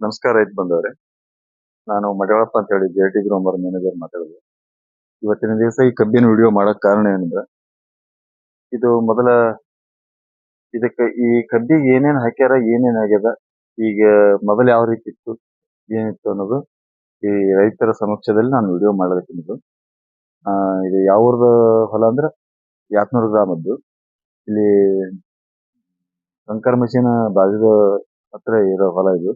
ನಮಸ್ಕಾರ, ರೈತ ಬಂದವ್ರೆ ನಾನು ಮಡಳಪ್ಪ ಅಂತ ಹೇಳಿ ಜೆ ಟಿ ಗ್ರೋಮರ್ ಮ್ಯಾನೇಜರ್ ಮಾತಾಡೋದು. ಇವತ್ತಿನ ದಿವಸ ಈ ಕಬ್ಬಿನ ವಿಡಿಯೋ ಮಾಡಕ್ ಕಾರಣ ಏನಂದ್ರೆ ಇದು ಮೊದಲ ಇದಕ್ಕೆ ಈ ಕಬ್ಬಿಗೆ ಏನೇನ್ ಹಾಕ್ಯಾರ, ಏನೇನ್ ಆಗ್ಯದ, ಈಗ ಮೊದಲ ಯಾವ ರೀತಿ ಇತ್ತು, ಏನಿತ್ತು ಅನ್ನೋದು ಈ ರೈತರ ಸಮಕ್ಷದಲ್ಲಿ ನಾನು ವಿಡಿಯೋ ಮಾಡಲಿಕ್ಕಿದ್ದು ಇದು ಯಾವ ಊರದ ಹೊಲ ಅಂದ್ರೆ, ಯಾತ್ನೂರು ಗ್ರಾಮದ್ದು. ಇಲ್ಲಿ ಶಂಕರ್ ಮಷೀನ್ ಬಾಜುದ ಹತ್ರ ಇರೋ ಹೊಲ ಇದು.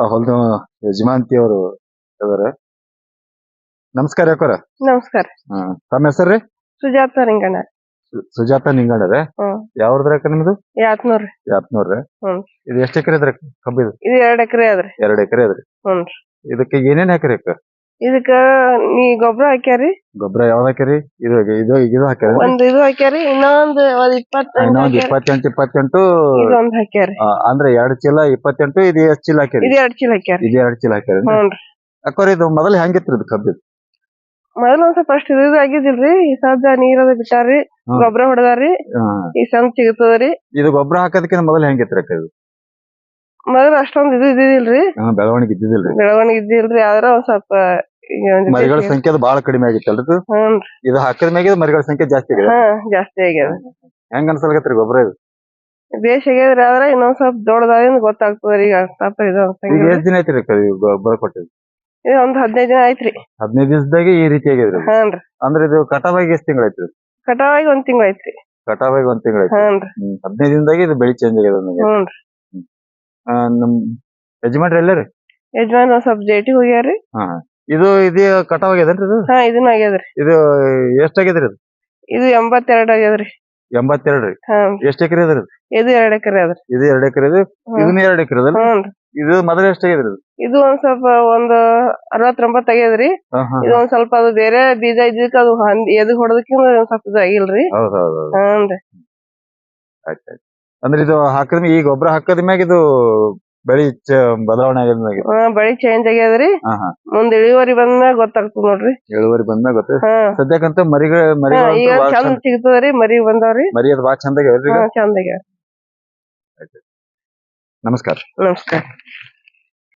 ಆ ಹೊಲದ ಯಜಮಾಂತಿ ಅವರು ಇದಾರೆ. ನಮಸ್ಕಾರ ಯಾಕೋರ ನಮಸ್ಕಾರ. ತಮ್ಮ ಹೆಸರ್ರಿ? ಸುಜಾತ ರಿಂಗಣ್ಣ. ಸು- ಸುಜಾತ ನಿಂಗಣ್ಣರೇ? ಹ್ಮ್. ಯಾವ್ದ್ರ ನಿಮ್ದು? ಯಾತ್ನೂರ್ರಿ. ಯಾತ್ನೂರ್ರೆ. ಹ್ಮ್. ಇದು ಎಷ್ಟ್ ಎಕರೆ ಅದ್ರಿ ಕಬ್ಬು ಇದು ಎರಡ್ ಎಕರೆ ಅದ್ರಿ. ಎರಡ್ ಎಕರೆ ಅದ್ರಿ. ಹ್ಮ್. ಇದಕ್ಕೆ ಏನೇನ್ ಹಾಕ್ರಿ ಅಕ್ಕ? ಇದಕ್ಕ ನೀ ಗೊಬ್ಬರ ಹಾಕ್ಯಾರಿ? ಗೊಬ್ಬರ ಯಾವ್ದು ಹಾಕ್ಯಾರಿ? ಇದು ಇದು ಇದು ಹಾಕ್ಯಾರಿ. ಒಂದ್ ಇದು ಹಾಕ್ಯಾರಿ ಇನ್ನೊಂದ್ ಒಂದ್ ಇನ್ನೊಂದ್ ಇಪ್ಪತ್ತೆಂಟು ಇಪ್ಪತ್ತೆಂಟು ಇದೊಂದ್ ಹಾಕ್ಯಾರಿ. ಆ, ಅಂದ್ರೆ ಎರಡ್ ಚೀಲ ಇಪ್ಪತ್ತೆಂಟು ಇದು ಎಷ್ಟ್ ಚೀಲ ಹಾಕ್ಯಾರಿ? ಇದು ಎರಡ್ ಚೀಲ ಹಾಕ್ಯಾರಿ. ಇದು ಎರಡ್ ಚೀಲ ಹಾಕ್ಯಾರಿ ಹ್ಞೂನ್ರಿ. ಅಕ್ಕೋರಿ ಇದು ಮೊದಲು ಹೆಂಗಿತ್ರಿ ಇದು ಕಬ್ಬಿದ್? ಮೊದಲ ಒಂದ್ ಸ್ವಲ್ಪ ಅಷ್ಟ್ ಇದು ಆಗಿದಿಲ್ರಿ ಈ ಸದ್ದ ನೀರದ ಬಿಟ್ಟಾರಿ ಹ್ಮ್. ಗೊಬ್ಬರ ಹೊಡೆದಾರಿ. ಈ ಸಂದ್ ಸಿಗತದ್ರಿ. ಇದು ಗೊಬ್ಬರ ಹಾಕೋದಕ್ಕಿಂತ ಮೊದಲು ಹೆಂಗಿತ್ರಿ ಅಕ್ಕ ಇದು? ಮೊದಲ ಅಷ್ಟೊಂದು ಇದು ಇದ್ದಿದಿಲ್ರಿ ಬೆಳವಣಿಗೆ ಇದ್ದಿದ್ದಿಲ್ರಿ. ಬೆಳವಣಿಗೆ ಇದ್ದಿಲ್ರಿ ಆದ್ರ ಒಂದ್ ಸ್ವಲ್ಪ ಈಗ ಒಂದ್ ಮರಿಗಳ ಸಂಖ್ಯೆ ಅದು ಬಹಳ ಕಡಿಮೆ ಆಗಿತ್ತಲ್ರಿ ಇದು? ಹ್ಞೂನ್ರಿ. ಇದು ಹಾಕಿದ ಮ್ಯಾಗ ಮರಿಗಳ ಸಂಖ್ಯೆ ಜಾಸ್ತಿ ಆಗಿದೆ. ಹಾ ಜಾಸ್ತಿ ಆಗ್ಯದ ಹೆಂಗ್ ಅನ್ಸಲ್ಗತ್ರಿ ಗೊಬ್ಬರ ಇದು? ಬೇಷ್ ಆಗ್ಯದ್ರಿ ಆದ್ರ ಇನ್ನೊಂದ್ ಸ್ವಲ್ಪ ದೊಡ್ಡದಾಗಿಂದ ಗೊತ್ತಾಗ್ತದ್ರಿ ಈಗ ಸ್ವಲ್ಪ ಇದು ಈಗ ಅನ್ಸಂಗಿಲ್ಲ ಎಷ್ಟ್ ದಿನ ಐತ್ರಿ ಅಕ್ಕ ಇದು ಗೊಬ್ಬರ ಕೊಟ್ಟಿದ್ದು? ಇದು ಒಂದ್ ಹದಿನೈದ್ ದಿನ ಆಯ್ತ್ರಿ ಹದಿನೈದು ದಿವಸದಾಗೆ ಈ ರೀತಿ ಆಗಿದ್ರಿ. ಹಾನ್ರಿ ಅಂದ್ರೆ ಇದು ಕಟಾವಾಗಿ ಎಷ್ಟ್ ತಿಂಗಳ ಐತ್ರಿ ಕಟಾವಾಗಿ ಒಂದ್ ತಿಂಗಳ ಐತ್ರಿ. ಕಟಾವಾಗಿ ಒಂದ್ ತಿಂಗಳ ಐತಿ ಹಾನ್ರಿ ಹ್ಮ್. ಹದಿನೈದು ದಿನದಾಗೆ ಇದು ಬೆಳಿ ಚೇಂಜ್ ಆಗ್ಯದ ನನಗೆ ಹ್ಞೂನ್ರಿ. ಆ, ನಮ್ ಯಜಮಾನ್ರಿ ಎಲ್ಲರಿ? ಯಜಮಾನ್ ಒಂದ್ ಸ್ವಲ್ಪ ಜೇಟಿ ಹೋಗ್ಯಾರಿ ಹಾ. ಇದು ಇದು ಕಟಾವ್ ಆಗ್ಯದೇನ್ರಿ ಇದು? ಹಾ ಇದನ್ನ ಆಗ್ಯದ್ರಿ ಇದು ಎಷ್ಟ್ ಆಗ್ಯದ್ರಿ ಇದು? ಇದು ಎಂಬತ್ತೆರಡ್ ಆಗ್ಯದ್ರಿ ಎಂಬತ್ತೆರಡು ರೀ? ಹಾ. ಎಷ್ಟ್ ಎಕರೆ ಅದ್ರಿ ಇದು? ಇದು ಎರಡ್ ಎಕರೆ ಅದ್ರಿ ಇದು ಎರಡ್ ಎಕರೆ ಇದು? ಹ್ಮ್. ಇದನ್ನ ಎರಡ್ ಎಕರೆ ಅದಲ್ಲ? ಹ್ಞೂನ್ರಿ ಇದು ಮೊದಲ ಎಷ್ಟ್ ಆಗ್ಯದ್ರಿ ಇದು? ಇದು ಒಂದ್ ಸ್ವಲ್ಪ ಒಂದ್ ಅರವತ್ತೊಂಬತ್ತ್ ಆಗ್ಯದ್ರಿ ಹಾ, ಹಾ, ಇದು ಒಂದ್ ಸ್ವಲ್ಪ ಅದು ಬೇರೆ ಬೀಜ ಇದಕ್ಕೆ ಅದು ಹಂದ್ ಎದ್ ಹೊಡದಕ್ಕಿಂತ ಒಂದ್ ಸ್ವಲ್ಪ ಇದು ಆಗಿಲ್ರಿ. ಹೌದ್ ಹೌದ್ ಹೌದ್. ಹ್ಞೂನ್ರಿ ಆಯ್ತ್ ಆಯ್ತ್. ಅಂದ್ರೆ ಇದು ಹಾಕಿದ ಈ ಗೊಬ್ಬರ ಹಾಕದ ಮ್ಯಾಗ ಇದು ಬೆಳಿ ಬದಲಾವಣೆ ಆಗ್ಯದ ಮ್ಯಾಗ ಹಾ ಬಳಿ ಚೇಂಜ್ ಆಗ್ಯದ್ರಿ. ಹಾ ಹಾ. ಮುಂದ್ ಇಳುವರಿ ಬಂದ್ಮ್ಯಾಗ ಗೊತ್ತಾಗ್ತದ ನೋಡ್ರಿ. ಇಳುವರಿ ಬಂದ್ಮ್ಯಾಗ ಗೊತ್ತ ಹಾ. ಸದ್ಯಕ್ಕಂತ ಮರಿಗಳ ಹಾ, ಈಗ ಚಂದ ಸಿಗ್ತದ್ರಿ ಮರಿ ಬಂದಾವ್ರಿ. ಮರಿ ಅದು ಬಾಳ ಚಂದ ಆಗ್ಯಾವ್ರಿ ಈಗ? ಹಾ ಚಂದ ಆಗ್ಯಾವ ನಮಸ್ಕಾರ. ನಮಸ್ಕಾರ.